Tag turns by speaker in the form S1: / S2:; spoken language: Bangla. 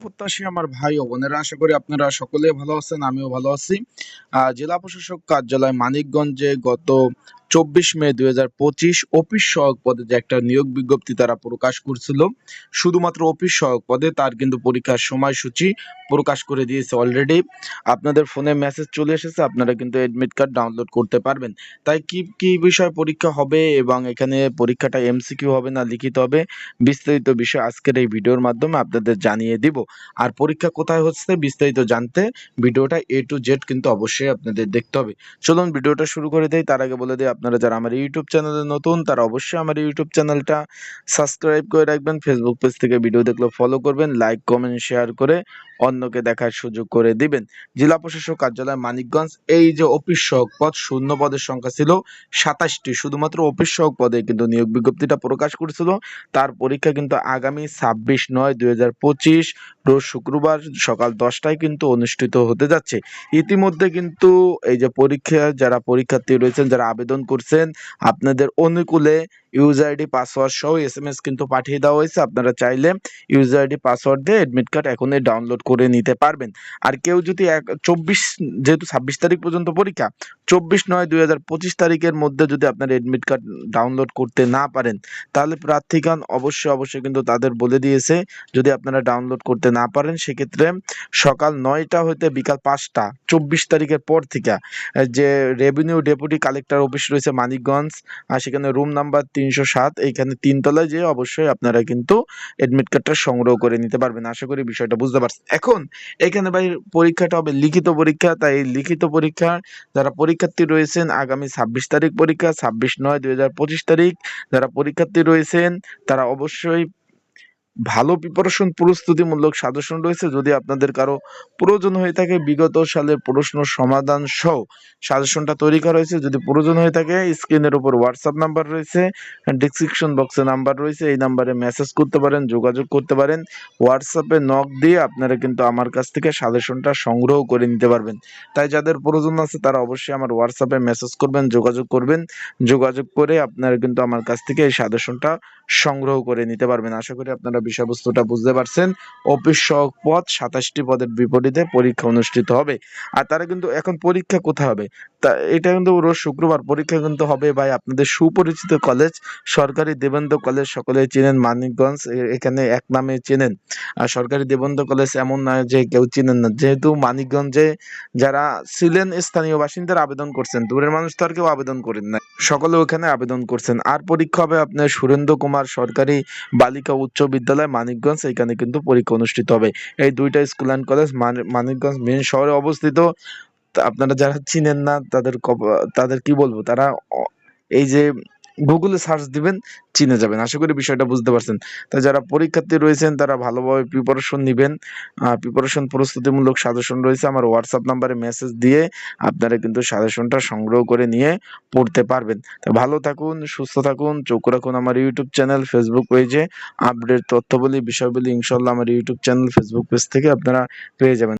S1: প্রত্যাশী আমার ভাই ও বোনেরা, আশা করি আপনারা সকলে ভালো আছেন, আমিও ভালো আছি। জেলা প্রশাসক কার্যালয় মানিকগঞ্জে গত চব্বিশ মে দুই হাজার পঁচিশ অফিস সহায়ক পদে যে একটা নিয়োগ বিজ্ঞপ্তি তারা প্রকাশ করছিল, শুধুমাত্র অফিস সহায়ক পদে, তার কিন্তু পরীক্ষার সময়সূচি প্রকাশ করে দিয়েছে অলরেডি আপনাদের ফোনে মেসেজ চলে এসেছে, আপনারা কিন্তু এডমিট কার্ড ডাউনলোড করতে পারবেন। তাই কি কি বিষয় পরীক্ষা হবে এবং এখানে পরীক্ষাটা এমসিকিউ হবে না লিখিত হবে, বিস্তারিত বিষয় আজকের এই ভিডিওর মাধ্যমে আপনাদের জানিয়ে দিব। আর পরীক্ষা কোথায় হচ্ছে বিস্তারিত জানতে ভিডিওটা এ টু জেড কিন্তু অবশ্যই আপনাদের দেখতে হবে। চলুন ভিডিওটা শুরু করে দেই। তার আগে বলে দিই, আপনারা যারা আমার ইউটিউব চ্যানেলে নতুন, তারা অবশ্যই আমার ইউটিউব চ্যানেলটা সাবস্ক্রাইব করে রাখবেন। ফেসবুক পেজ থেকে ভিডিও দেখলে ফলো করবেন লাইক কমেন্ট শেয়ার করে অন্যকে দেখার সুযোগ করে দিবেন। জেলা প্রশাসক কার্যালয় মানিকগঞ্জ, এই যে অফিস সহক পদ, শূন্য পদের সংখ্যা ছিল সাতাশটি। শুধুমাত্র অফিস সহক পদে কিন্তু নিয়োগ বিজ্ঞপ্তিটা প্রকাশ করেছিল। তার পরীক্ষা কিন্তু আগামী ছাব্বিশ নয় দুই রোজ শুক্রবার সকাল দশটায় কিন্তু অনুষ্ঠিত হতে যাচ্ছে। ইতিমধ্যে কিন্তু এই যে পরীক্ষা, যারা পরীক্ষার্থী রয়েছেন, যারা আবেদন করছেন, আপনাদের অনুকূলে ইউজার আইডি পাসওয়ার্ড সহ এস এম এস কিন্তু পাঠিয়ে দেওয়া হয়েছে। আপনারা চাইলে ইউজার আইডি পাসওয়ার্ড দিয়ে অ্যাডমিট কার্ড এখনই ডাউনলোড করে নিতে পারবেন। আর কেউ যদি এক, চব্বিশ, যেহেতু ছাব্বিশ তারিখ পর্যন্ত পরীক্ষা, চব্বিশ নয় দুই হাজার পঁচিশ তারিখের মধ্যে যদি আপনার এডমিট কার্ড ডাউনলোড করতে না পারেন, তাহলে প্রার্থীগণ অবশ্যই অবশ্যই কিন্তু তাদের বলে দিয়েছে, যদি আপনারা ডাউনলোড করতে না পারেন, সেক্ষেত্রে সকাল নয়টা হইতে বিকাল পাঁচটা, চব্বিশ তারিখের পর থেকে যে রেভিনিউ ডেপুটি কালেক্টর অফিস রয়েছে মানিকগঞ্জ আর সেখানে রুম নাম্বার তিনশো সাত, এইখানে তিনতলায় যেয়ে অবশ্যই আপনারা কিন্তু এডমিট কার্ডটা সংগ্রহ করে নিতে পারবেন। আশা করি বিষয়টা বুঝতে পারছেন। এখন, এখানে ভাই পরীক্ষাটা হবে লিখিত পরীক্ষা, তাই লিখিত পরীক্ষা যারা পরীক্ষার্থী রয়েছেন, আগামী ছাব্বিশ তারিখ পরীক্ষা, ছাব্বিশ নয় দুই তারিখ, যারা পরীক্ষার্থী রয়েছেন, তারা অবশ্যই ভালো প্রিপারেশন প্রস্তুতিমূলক সাজেশন রয়েছে। যদি আপনাদের কারও প্রয়োজন হয়ে থাকে, বিগত সালের প্রশ্ন সমাধান সহ সাজেশনটা তৈরি করা হয়েছে। যদি প্রয়োজন হয়ে থাকে, স্ক্রিনের উপর হোয়াটসঅ্যাপ নাম্বার রয়েছে ডিসক্রিপশন বক্সে নাম্বার রয়েছে, এই নাম্বারে মেসেজ করতে পারেন, যোগাযোগ করতে পারেন। হোয়াটসঅ্যাপে নক দিয়ে আপনারা কিন্তু আমার কাছ থেকে সাজেশনটা সংগ্রহ করে নিতে পারবেন। তাই যাদের প্রয়োজন আছে, তারা অবশ্যই আমার হোয়াটসঅ্যাপে মেসেজ করবেন, যোগাযোগ করবেন। যোগাযোগ করে আপনারা কিন্তু আমার কাছ থেকে এই সাজেশনটা সংগ্রহ করে নিতে পারবেন। আশা করি আপনারা বিষয়বস্তুটা বুঝতে পারছেন। অফিস সহক পদ সাতাশটি পদের বিপরীতে পরীক্ষা অনুষ্ঠিত হবে। আর তারা কিন্তু এখন পরীক্ষা কোথায় হবে? তা, এটা কিন্তু রোজ শুক্রবার পরীক্ষা কিন্তু হবে ভাই। আপনাদের সুপরিচিত কলেজ সরকারি দেবেন্দ্র কলেজ সকলে চেনেন, মানিকগঞ্জ এখানে এক নামে চেনেন। আর সরকারি দেবেন্দ্র কলেজ এমন নয় যে কেউ চিনেন না। যেহেতু মানিকগঞ্জে যারা ছিলেন স্থানীয় বাসিন্দারা আবেদন করছেন, দূরের মানুষ তো আর কেউ আবেদন করেন না সকলে ওখানে আবেদন করছেন। আর পরীক্ষা হবে আপনার সুরেন্দ্র কুমার সরকারি বালিকা উচ্চ বিদ্যালয়, মানিকগঞ্জ। এখানে কিন্তু পরীক্ষা অনুষ্ঠিত হবে। এই দুইটা school and college Manikganj main শহরে অবস্থিত। আপনারা যারা চিনেন না, তাদের তাদের কি বলব? তারা এই যে গুগলে সার্চ দিবেন, চিনে যাবেন। আশা করি বিষয়টা বুঝতে পারছেন। তাই যারা পরীক্ষার্থী রয়েছেন, তারা ভালোভাবে প্রিপারেশন নেবেন। প্রিপারেশন প্রস্তুতিমূলক সাজেশন রয়েছে। আমার হোয়াটসঅ্যাপ নাম্বারে মেসেজ দিয়ে আপনারা কিন্তু সাজেশনটা সংগ্রহ করে নিয়ে পড়তে পারবেন। তো ভালো থাকুন, সুস্থ থাকুন, চোখ রাখুন আমার ইউটিউব চ্যানেল ফেসবুক পেজে আপডেট তথ্য বলি বিষয় বলি ইনশাল্লাহ আমার ইউটিউব চ্যানেল ফেসবুক পেজ থেকে আপনারা পেয়ে যাবেন।